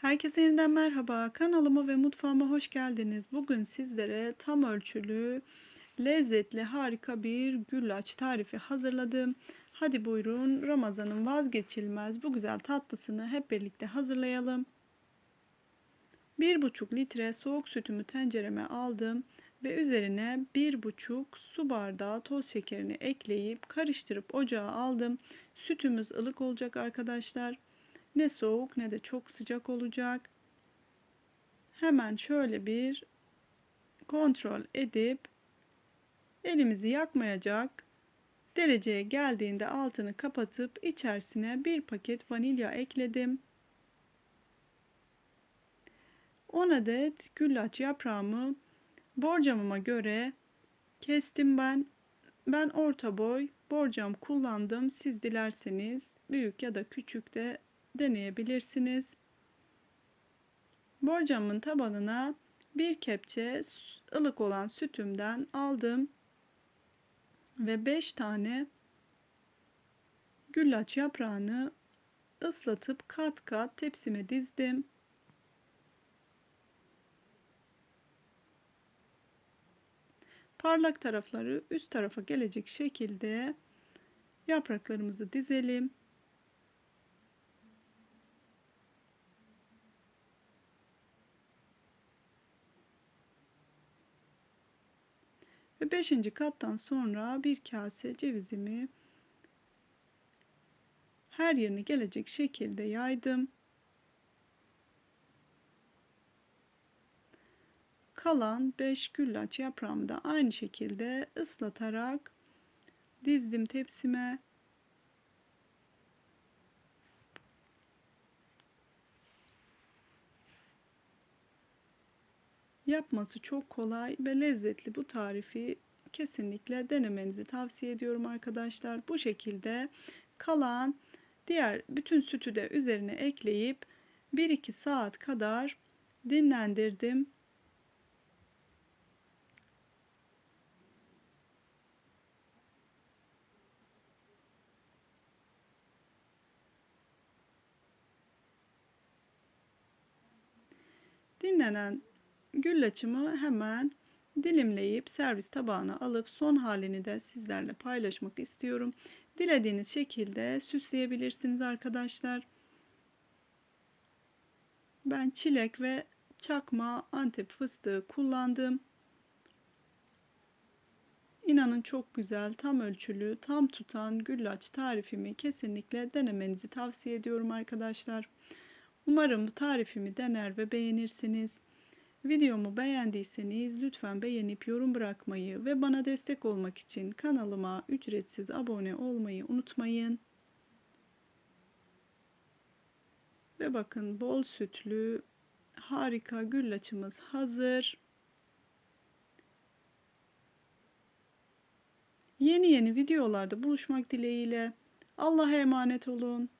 Herkese yeniden merhaba. Kanalıma ve mutfağıma hoş geldiniz. Bugün sizlere tam ölçülü, lezzetli, harika bir güllaç tarifi hazırladım. Hadi buyurun Ramazan'ın vazgeçilmez bu güzel tatlısını hep birlikte hazırlayalım. 1,5 litre soğuk sütümü tencereme aldım ve üzerine 1,5 su bardağı toz şekerini ekleyip karıştırıp ocağa aldım. Sütümüz ılık olacak arkadaşlar. Ne soğuk ne de çok sıcak olacak. Hemen şöyle bir kontrol edip elimizi yakmayacak dereceye geldiğinde altını kapatıp içerisine bir paket vanilya ekledim. 10 adet güllaç yaprağımı borcamıma göre kestim ben. Ben orta boy borcam kullandım. Siz dilerseniz büyük ya da küçük de deneyebilirsiniz. Borcamın tabanına bir kepçe ılık olan sütümden aldım ve 5 tane güllaç yaprağını ıslatıp kat kat tepsime dizdim. Parlak tarafları üst tarafa gelecek şekilde yapraklarımızı dizelim. Ve 5. kattan sonra bir kase cevizimi her yerine gelecek şekilde yaydım. Kalan 5 güllaç yaprağımı da aynı şekilde ıslatarak dizdim tepsime. Yapması çok kolay ve lezzetli bu tarifi kesinlikle denemenizi tavsiye ediyorum arkadaşlar. Bu şekilde kalan diğer bütün sütü de üzerine ekleyip 1-2 saat kadar dinlendirdim. Dinlenen güllaçımı hemen dilimleyip servis tabağına alıp son halini de sizlerle paylaşmak istiyorum. Dilediğiniz şekilde süsleyebilirsiniz arkadaşlar. Ben çilek ve çakma antep fıstığı kullandım. İnanın çok güzel, tam ölçülü, tam tutan güllaç tarifimi kesinlikle denemenizi tavsiye ediyorum arkadaşlar. Umarım bu tarifimi dener ve beğenirsiniz. Videomu beğendiyseniz lütfen beğenip yorum bırakmayı ve bana destek olmak için kanalıma ücretsiz abone olmayı unutmayın. Ve bakın bol sütlü harika güllaçımız hazır. Yeni yeni videolarda buluşmak dileğiyle Allah'a emanet olun.